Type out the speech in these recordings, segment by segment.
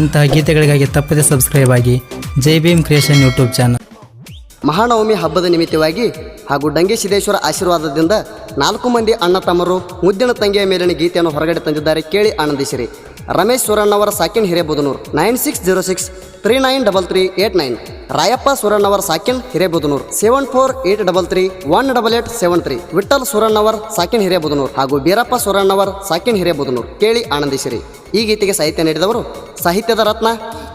ಇಂತಹ ಗೀತೆಗಳಿಗಾಗಿ ತಪ್ಪದೆ ಸಬ್ಸ್ಕ್ರೈಬ್ ಆಗಿ Jai Bhim creation YouTube channel Mahanavami ಹಬ್ಬದ ನಿಮಿತ್ತವಾಗಿ ಹಾಗೂ ಡಂಗೆ ಸಿದ್ದೇಶ್ವರ ಆಶೀರ್ವಾದದಿಂದ ನಾಲ್ಕು ಮಂದಿ ಅಣ್ಣ ತಮ್ಮರು ಮುದ್ದಿನ ತಂಗಿಯ ಮೇಲಿನ ಗೀತೆಯನ್ನು ಹೊರಗಡೆ ತಂದಿದ್ದಾರೆ ಕೇಳಿ ಆನಂದಿಸಿರಿ. Ramesh ಸುರಣ್ಣವರ ಸಾಕಿನ್ Hirebudanur nine six zero six three nine double three eight nine. Rayappa Suranavar ಸಾಕಿನ್ Hirebudanur. Seven four eight double three one double eight seven three. Vithal Suranavar ಸಾಕಿನ್ Hirebudanur ಹಾಗೂ ಬೀರಪ್ಪ ಸುರಣ್ಣವರ್ ಸಾಕಿನ್ ಹಿರೇಬುದನೂರ್. ಕೇಳಿ ಆನಂದಿಸಿರಿ. ಈ ಗೀತೆಗೆ ಸಾಹಿತ್ಯ ನೀಡಿದವರು ಸಾಹಿತ್ಯದ ರತ್ನ.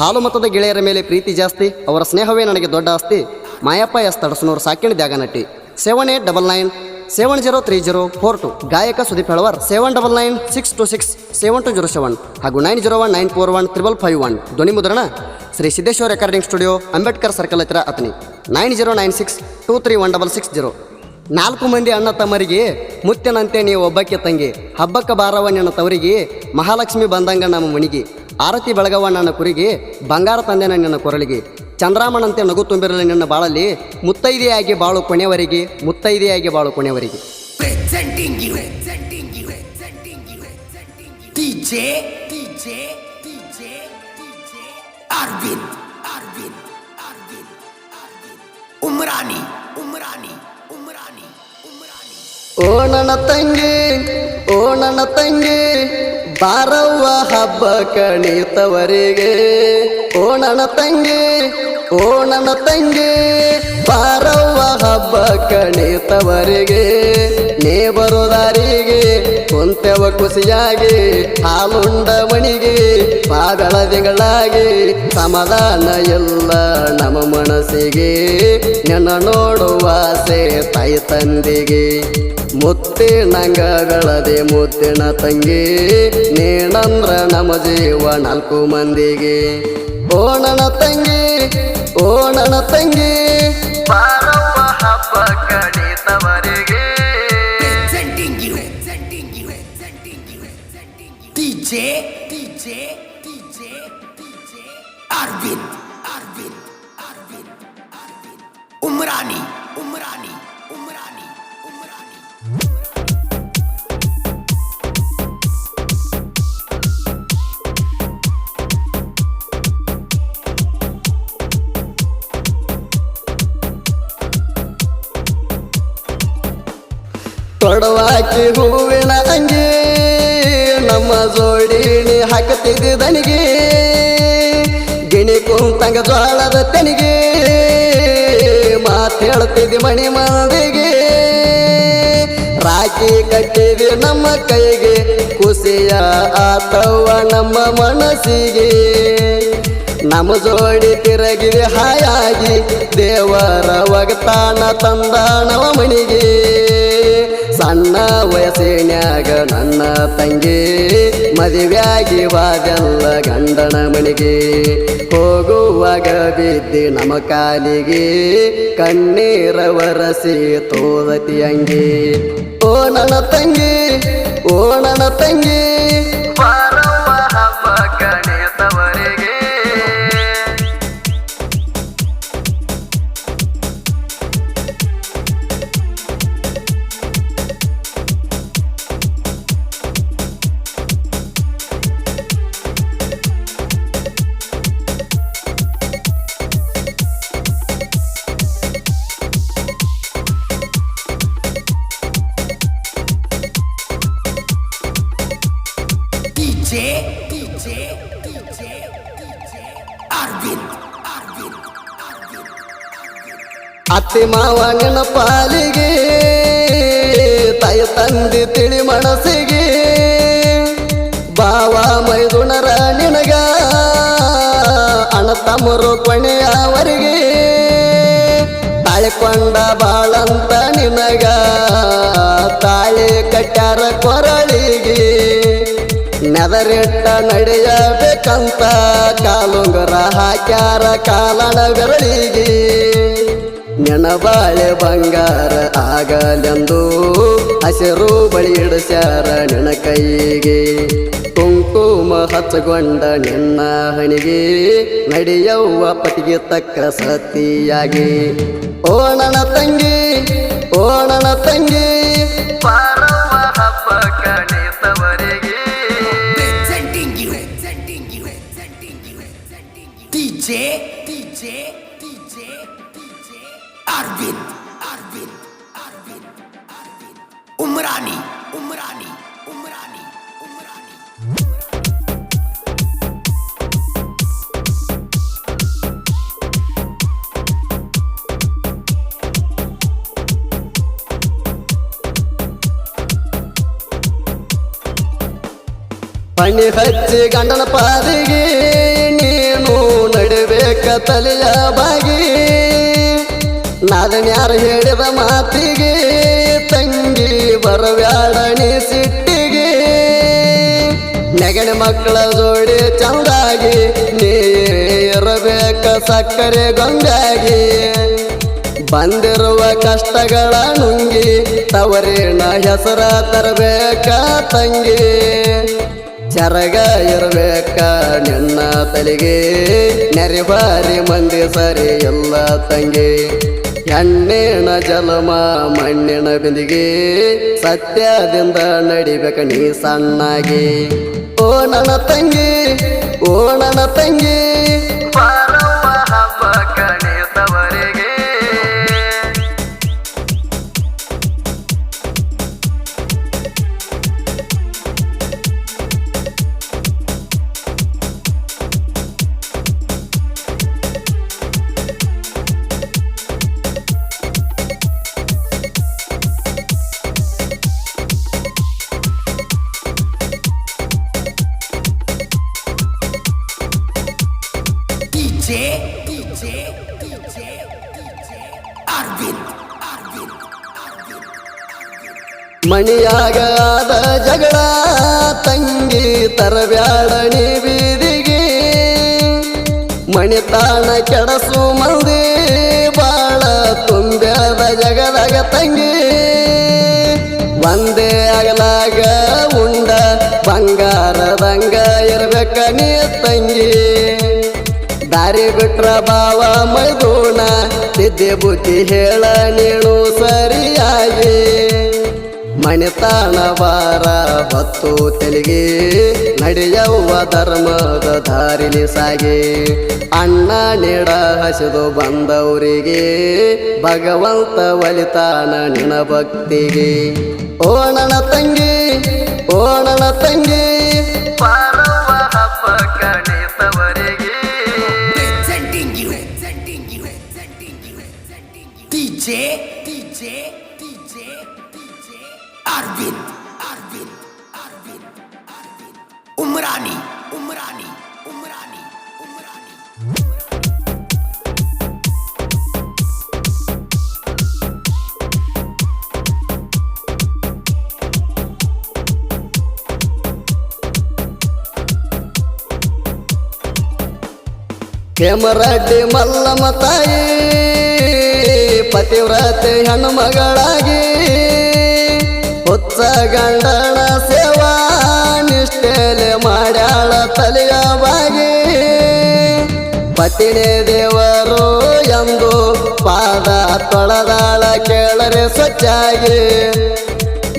ಹಾಲು ಮತದ ಗೆಳೆಯರ ಮೇಲೆ ಪ್ರೀತಿ ಜಾಸ್ತಿ, ಅವರ ಸ್ನೇಹವೇ ನನಗೆ ದೊಡ್ಡ ಆಸ್ತಿ. Mayappa S Tadasanur ಸಾಕಿನ್ Dyaganatti. Seven eight double nine seven zero three zero four two ಗಾಯಕ Sudeep Helavar seven double nine six two six seven two zero seven ಹಾಗೂ nine zero one nine four one triple five one ಧ್ವನಿ ಮುದ್ರಣ Shri Siddeshwara recording studio Ambedkar circle ಹತ್ತಿರ Athani nine zero nine six two three one double six zero ನಾಲ್ಕು ಮಂದಿ ಅಣ್ಣ ತಮ್ಮರಿಗೆ ಮುತ್ತಿನಂತೆ ನೀವು ಒಬ್ಬಕ್ಕೆ ತಂಗಿ. ಹಬ್ಬಕ್ಕೆ ಬಾರವ ನನ್ನ ತವರಿಗೆ ಮಹಾಲಕ್ಷ್ಮಿ ಬಂದಂಗ ನಮ್ಮ ಮಣಿಗೆ ಆರತಿ ಬೆಳಗವ ನನ್ನ ಕುರಿಗೆ ಬಂಗಾರ ತಂದೆನ ನನ್ನ ಕೊರಳಿಗೆ. ಚಂದ್ರಾಮನಂತೆ ನಗು ತುಂಬಿರಲಿ ನಿನ್ನ ಬಾಳಲ್ಲಿ ಮುತ್ತೈದೆಯಾಗಿ ಬಾಳು ಕೊನೆವರೆಗೆ ಮುತ್ತೈದೆಯಾಗಿ ಬಾಳು ಕೊನೆವರೆಗೆ ಅರ್ವಿಂದ್ ಅರ್ವಿಂದ್ ಅರ್ವಿಂದ್ ಉಮ್ರಾನಿ ಉಮ್ರಾನಿ ಉಮ್ರಾನಿ ಉಮ್ರಾನಿ. ಓಣನ ತಂಗಿ ಓಣನ ತಂಗಿ ಬಾರವ್ವ ಹಬ್ಬ ಕಣಿತವರಿಗೆ. ಓಣನ ತಂಗಿ ಓ ನನ್ನ ತಂಗಿ, ಬಾರವ್ವ ಹಬ್ಬ ಕಣಿತವರಿಗೆ. ನೀ ಬರೋದಾರಿಗೆ ಕುಂತೆವ ಖುಷಿಯಾಗಿ, ಹಾಲುಂಡ ಮಣಿಗೆ ಪಾಗಳ ದಿಗಳಾಗಿ ಸಮಾಧಾನ ಎಲ್ಲ ನಮ್ಮ ಮನಸ್ಸಿಗೆ. ನನ್ನ ನೋಡುವ ಆಸೆ ತಾಯಿ ತಂದೆಗೆ. ಮುತ್ತಿನಂಗಗಳದೆ ಮುತ್ತಿನ ತಂಗಿ, ನೀನಂದ್ರ ನಮ್ಮ ಜೀವ ನಾಲ್ಕು ಮಂದಿಗೆ. ಓ ನನ್ನ ತಂಗಿ ಓ ನನ್ನ ತಂಗಿ ಬಾರವ್ವ ಹಬ್ಬ ಕಡಿತವರಿಗೆ Presenting you, presenting you, presenting you, presenting you. DJ, DJ, ತೊಡವಾಕಿ ಹೂವಿನ ಅಂಗಿ, ನಮ್ಮ ಜೋಡಿಣಿ ಹಾಕುತ್ತಿದ್ದ ದನಿಗೆ, ಗಿಣಿ ಕುಂತಂಗ ಜ್ವಾಳದ ತೆನಿಗೆ, ಮಾತು ಹೇಳ್ತಿದ್ದು ಮಣಿ ಮಂದಿಗೆ ರಾಕಿ ಕಟ್ಟಿದಿ ನಮ್ಮ ಕೈಗೆ ಖುಷಿಯ ಆತವ್ವ ನಮ್ಮ ಮನಸ್ಸಿಗೆ. ನಮ್ಮ ಜೋಡಿ ತಿರಗಿದೆ ಹಾಯಾಗಿ, ದೇವರ ಒಗತಾನ ತಂದಾಣವ ಮಣಿಗೆ. ಸಣ್ಣ ವಯಸ್ಸಿನ್ಯಾಗ ನನ್ನ ತಂಗಿ ಮದುವೆಯಾಗಿ ವಾದೆಲ್ಲ ಗಂಡನ ಮಣಿಗೆ ಹೋಗುವಾಗ ಬಿದ್ದಿ ನಮ್ಮ ಕಾಲಿಗೆ ಕಣ್ಣೀರ ವರಸಿ ತೋದತಿ ಅಂಗಿ. ಓ ನನ್ನ ತಂಗಿ, ಓ ನನ್ನ ತಂಗಿ Arvind. ಮಾವ ನಿನ್ನ ಪಾಲಿಗೆ, ತಾಯಿ ತಂದೆ ತಿಳಿ ಮನಸ್ಸಿಗೆ, ಬಾವ ಮೈದುಣರ ನಿನಗ ಅಣ ತಮ್ಮರು ಕೊನೆಯವರಿಗೆ ತಾಳಿಕೊಂಡ ಬಾಳಂತ ನಿನಗ, ತಾಳಿ ಕಟ್ಟಾರ ಕೊರಳಿಗೆ ನೆದರಿಟ್ಟ ನಡೆಯಬೇಕಂತ ಕಾಲುಂಗರ ಹಾಕ್ಯಾರ ಕಾಲಣ ಬೆರಳಿಗೆ. ನೆನಬಾಳೆ ಬಂಗಾರ ಆಗಲೆಂದು ಹಸಿರು ಬಳಿ ಇಡಿಸ್ಯಾರ ನಿನ್ನ ಕೈಗೆ. ಕುಂಕುಮ ಹಚ್ಚಗೊಂಡ ನಿನ್ನ ಹಣಿಗೆ ನಡೆಯವ್ವ ಪತಿಗೆ ತಕ್ಕ ಸತಿಯಾಗಿ. ಓಣನ ತಂಗಿ ಓಣನ ತಂಗಿ ಪಾರವ ಹಬ್ಬ ಕಣಿತವರಿಗೆ DJ, DJ, DJ, DJ, Arvind, Arvind, Arvind, Arvind, Umrani, Umrani, Umrani, Umrani. பைனே பச்சு கண்டன பாதுகே ತಲೆಯ ಬಾಗಿ. ನಾದನ್ಯಾರು ಹೇಳಿದ ಮಾತಿಗೆ, ತಂಗಿ ಬರವ್ಯಾಡಣಿ ಸಿಟ್ಟಿಗೆ. ನೆಗಣೆ ಮಕ್ಕಳ ಜೋಡಿ ಚಂದಾಗಿ ನೀರಬೇಕ ಸಕ್ಕರೆ ಗೊಂದಾಗಿ ಬಂದಿರುವ ಕಷ್ಟಗಳ ನುಂಗಿ ತವರೇಣ ಹೆಸರ ತರಬೇಕ ತಂಗಿ. ಚರಗ ಇರಬೇಕ ನಿನ್ನ ತಲೆಗೆ. ನೆರೆಬಾರಿ ಮಂದಿ ಸರಿ ಎಲ್ಲ ತಂಗಿ. ಹೆಣ್ಣಿನ ಜಲಮ ಮಣ್ಣಿನ ಬಿಂದಿಗೆ. ಸತ್ಯದಿಂದ ನಡಿಬೇಕ ನೀ ಸಣ್ಣಾಗಿ. ಓ ನನ್ನ ತಂಗಿ, ಓ ನನ್ನ ತಂಗಿ. ಮಣಿಯಾಗಾದ ಜಗಳ, ತಂಗಿ ತರಬ್ಯಾಡಣಿ ಬೀದಿಗೆ. ಮಣಿತಾಣ ಕೆಡಸು ಮಂದಿ, ಬಾಳ ತುಂಬ್ಯಾದ ಜಗದಾಗ ತಂಗಿ. ಒಂದೇ ಅಗಲಾಗ ಉಂಡ ಬಂಗಾರದಂಗ ಇರ್ಬೇಕ ನೀ ತಂಗಿ. ದಾರಿ ಬಿಟ್ರ ಬಾವ ಮೈದೂಣ, ತಿದ್ದೆ ಬುದ್ಧಿ ಹೇಳ ಸರಿಯಾಗಿ ಮಣಿತಾಣ ಬಾರ ಹೊತ್ತು ತೆಲಿಗೆ ನಡೆಯವ್ವ ಧರ್ಮದ ದಾರಿಲಿ ಸಾಗಿ. ಅಣ್ಣ ನೀಡ ಹಸಿದು ಬಂದವರಿಗೆ ಭಗವಂತ ಒಲಿತಾನ ನಿನ ಭಕ್ತಿಗೆ. ಓಣನ ತಂಗಿ ಓಣನ ತಂಗಿ ಟಿ ಹಬ್ಬ Arvind, Arvind, Arvind, Arvind. Umrani, Umrani, Umrani, Umrani. Hemareddy Mallamma ತಾಯಿ ಪತಿವ್ರತೆ ಹೆಣ್ಣು ಮಗಳಾಗಿ ಗಂಡನ ಸೇವಾ ನಿಷ್ಠೆಲೆ ಮಾಡ್ಯಾಳ ತಲೆಯ ಬಾಗಿ. ಪತಿನೇ ದೇವರು ಎಂದು ಪಾದ ತೊಳೆದಾಳ ಕೇಳರೆ ಸ್ವಚ್ಛಾಗಿ.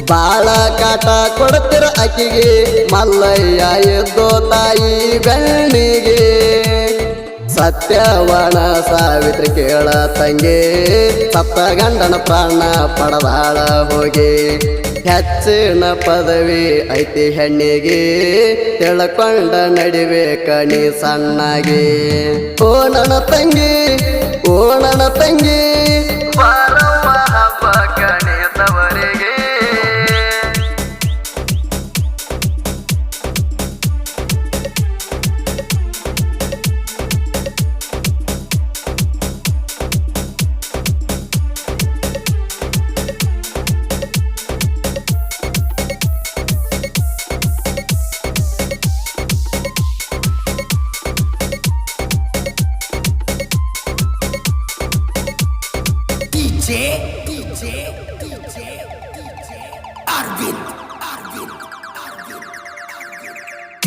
ಬಾಳ ಕಾಟ ಕೊಡ್ತಿರ ಅಕ್ಕಿಗೆ, ಮಲ್ಲಯ್ಯ ಎದ್ದು ತಾಯಿ ಬೆಣ್ಣಿಗೆ ಸತ್ಯವಣ ಸಾವಿತ್ರಿ ಕೇಳ ತಂಗಿ ಸತ್ತ ಗಂಡನ ಪ್ರಾಣ ಪಡದಾಳ ಹೋಗಿ. ಹೆಚ್ಚಿನ ಪದವಿ ಐತಿ ಹೆಣ್ಣಿಗೆ. ತಿಳ್ಕೊಂಡ ನಡಿಬೇಕ ನೀ ಸಣ್ಣಗೆ. ಓ ನನ್ನ ತಂಗಿ ಓ ನನ್ನ ತಂಗಿ.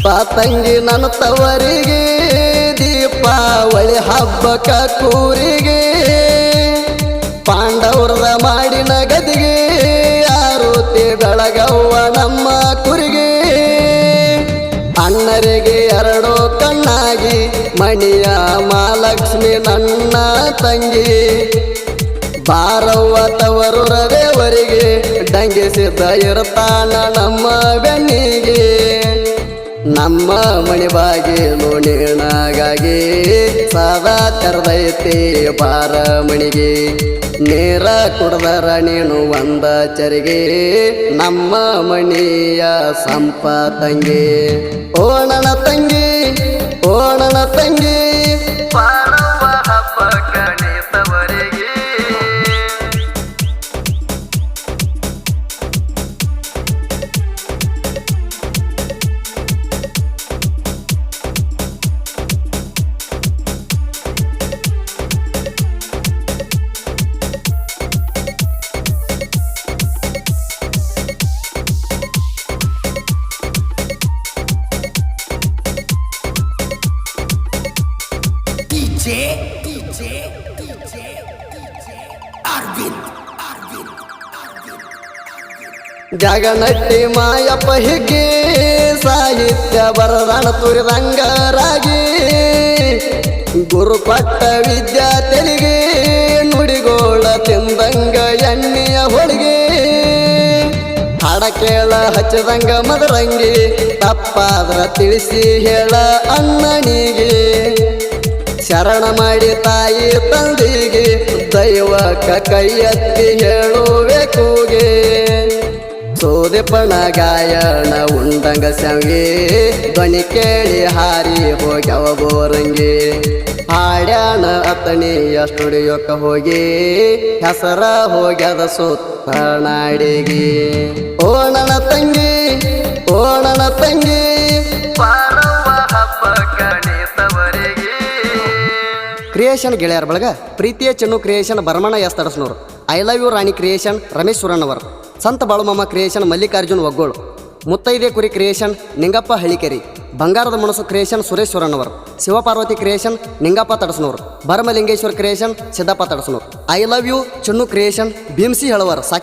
ಪಾತಂಗಿ ನನ್ನ ತವರಿಗೆ, ದೀಪಾವಳಿ ಹಬ್ಬಕ್ಕ ಕೂರಿಗೆ. ಪಾಂಡವ್ರದ ಮಾಡಿನ ಗದಿಗೆ ಯಾರು ಬೆಳಗವ್ವ ನಮ್ಮ ಕುರಿಗೆ. ಅಣ್ಣರಿಗೆ ಎರಡೋ ಕಣ್ಣಾಗಿ, ಮಣಿಯ ಮಹಾಲಕ್ಷ್ಮಿ ನನ್ನ ತಂಗಿ ಬಾರವ್ವ ತವರು ರವೆವರಿಗೆ ಡಂಗಿಸಿದ್ದ ಇರ್ತಾನ ನಮ್ಮ ಬೆನ್ನಿಗೆ. ನಮ್ಮ ಮಣಿ ಬಾಗಿಲು ನೀಣಾಗಾಗಿ ಸದಾ ತೆರೆದೈತಿ ಬಾರ ಮಣಿಗೆ ನೀರ ಕುಡ್ದರ ನೀನು ಒಂದ ಚರಿಗೆ. ನಮ್ಮ ಮಣಿಯ ಸಂಪ ತಂಗಿ. ಓಣನ ತಂಗಿ ಓಣನ ತಂಗಿ. ಜಗನಟ್ಟಿ ಮಾಯಪ್ಪ ಹಿಗ್ಗಿ ಸಾಹಿತ್ಯ ಬರದಾನ ತುರಿದಂಗರಾಗಿ ಗುರು ಗುರುಪಟ್ಟ ವಿದ್ಯಾ ತೆಲಿಗೆ ನುಡಿಗೋಳ ತಿಂದಂಗ ಎಣ್ಣೆಯ ಹೊಳಿಗೆ ಕೇಳ ಹಚ್ಚದಂಗ ಮದರಂಗಿ ತಪ್ಪಾದ್ರ ತಿಳಿಸಿ ಹೇಳ ಅಣ್ಣನಿಗೆ. ಶರಣ ಮಾಡಿ ತಾಯಿ ತಂದಿಗೆ ದೈವಕ ಕೈ ಎತ್ತಿ ಹೇಳುವೆ ಕೂಗೆ. ಸೋದೆಪಣ ಗಾಯಣ ಉಂಡಂಗ ಸಂಗಿ. ಧ್ವನಿ ಕೇಳಿ ಹಾರಿ ಹೋಗ್ಯಾವ ಬೋರಂಗಿ. ಹಾಡ್ಯಾನ ಅತಣಿ ಸ್ಟುಡಿಯೋಕ್ಕೆ ಹೋಗಿ. ಹೆಸರ ಹೋಗ್ಯದ ಸುತ್ತ ನಾಡಿಗೆ. ಓ ತಂಗಿ ಓ ತಂಗಿ. ಕ್ರಿಯೇಷನ್ ಗೆಳೆಯರ ಬಳಗ, ಪ್ರೀತಿಯ Chennu creation Barmana S Tadasnur. I love you Rani creation Ramesh Suranavar Sant Balumama creation Mallikarjun ಒಗ್ಗೋಳು. ಮುತ್ತೈದೆ ಕುರಿ ಕ್ರಿಯೇಷನ್ ನಿಂಗಪ್ಪ ಹಳಿಕೆರಿ. ಬಂಗಾರದ ಮನಸ್ಸು creation Sureshwaranavar. Shivaparvati creation Ningappa Tadasanavar Bharamalingeshwara creation Siddappa Tadasanavar I love you Chennu creation Bhimsi Heluvar.